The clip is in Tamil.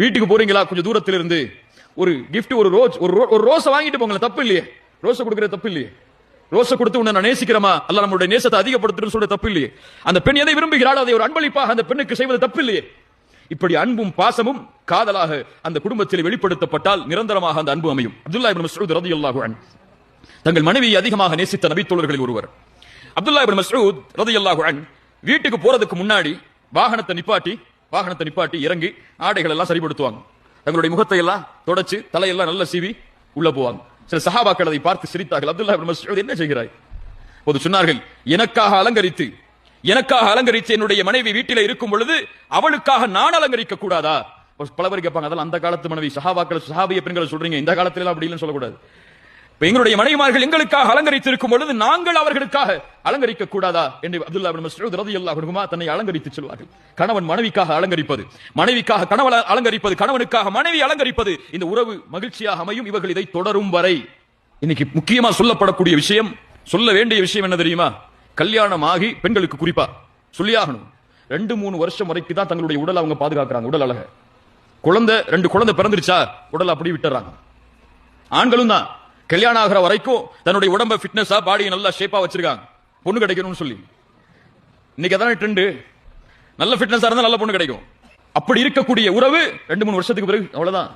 வீட்டுக்கு போறீங்களா? கொஞ்சம் தூரத்தில் இருந்து ஒரு கிஃப்ட் ஒரு ரோஸ் ஒரு ரோ- ஒரு ரோஸை வாங்கிட்டு போங்களேன். தப்பு இல்லையே. ரோஸை கொடுக்கறது தப்பு இல்லையே. ரோஸை கொடுத்து உன்னை நான் நேசிக்கிறமா? அல்ல நம்மளுடைய நேசத்தை அதிகப்படுத்துறது சொல்ற தப்பு இல்லையே. அந்த பெண் எதை விரும்புகிறாளோ? அதை ஒரு அன்பளிப்பாக அந்த பெண்ணுக்கு செய்வது தப்பு இல்லையே. இப்படி அன்பும் பாசமும் காதலாக அந்த குடும்பத்தில் வெளிப்படுத்தப்பட்டால் நிரந்தரமாக அந்த அன்பு அமையும். அப்துல்லா இப்னு மஸ்ரூத் ரலியல்லாஹு அன் தங்கள் மனைவியை அதிகமாக நேசித்த நபித்தோழர்களில் ஒருவர். அப்துல்லா இப்னு மஸ்ரூத் ரலியல்லாஹு அன் வீட்டுக்கு போறதுக்கு முன்னாடி வாகனத்தை நிப்பாட்டி வாகனத்தை நிப்பாட்டி இறங்கி ஆடைகள் எல்லாம் சரிபடுத்துவாங்க தங்களுடைய முகத்தை எல்லாம் தொடச்சு தலையெல்லாம் நல்ல சீவி உள்ள போவாங்க. சில சஹாபாக்கள் அதை பார்த்து சிரித்தார்கள். அப்துல்லா என்ன செய்கிறாய்? போது சொன்னார்கள் எனக்காக அலங்கரித்து எனக்காக அலங்கரித்து என்னுடைய மனைவி வீட்டில இருக்கும் பொழுது அவளுக்காக நான் அலங்கரிக்க கூடாதா? ஒரு பல பேர் கேட்பாங்க அதெல்லாம் அந்த காலத்து மனைவி சஹாபாக்கள் சஹாபிய பெண்களை சொல்றீங்க. இந்த காலத்துல அப்படி இல்லைன்னு சொல்லக்கூடாது. எங்களுடைய மனைவிமார்கள் எங்களுக்காக அலங்கரித்து இருக்கும் பொழுது நாங்கள் அவர்களுக்காக அலங்கரிக்க கூடாதா என்று அப்துல்லா இப்னு மஸ்ஊத் ரலியல்லாஹு தன்னை அலங்கரித்து சொல்வார்கள். கணவன் மனைவிக்காக அலங்கரிப்பது மனைவிக்காக கணவன் அலங்கரிப்பது கணவனுக்காக மனைவி அலங்கரிப்பது இந்த உறவு மகிழ்ச்சியாக அமையும் இவர்கள் இதை தொடரும் வரை. இன்னைக்கு முக்கியமா சொல்லப்படக்கூடிய விஷயம் சொல்ல வேண்டிய விஷயம் என்ன தெரியுமா? கல்யாணம் ஆகி பெண்களுக்கு குறிப்பா சொல்லியாகணும். ரெண்டு மூணு வருஷம் வரைக்கும் தான் தங்களுடைய உடல் அவங்க பாதுகாக்கிறாங்க உடல் அழக. குழந்தை ரெண்டு குழந்தை பிறந்துருச்சா? உடல் அப்படி விட்டுறாங்க. ஆண்களும் தான். கல்யாணம் ஆகிற வரைக்கும் தன்னுடைய உடம்ப ஃபிட்னஸா பாடியை நல்லா ஷேப்பா வச்சிருக்காங்க. பொண்ணு கிடைக்கணும்னு சொல்லி. இன்னைக்கு அதான ட்ரெண்டு நல்ல ஃபிட்னஸா இருந்தா நல்ல பொண்ணு கிடைக்கும். அப்படி இருக்கக்கூடிய உறவு ரெண்டு மூணு வருஷத்துக்கு பிறகு அவ்வளவுதான்.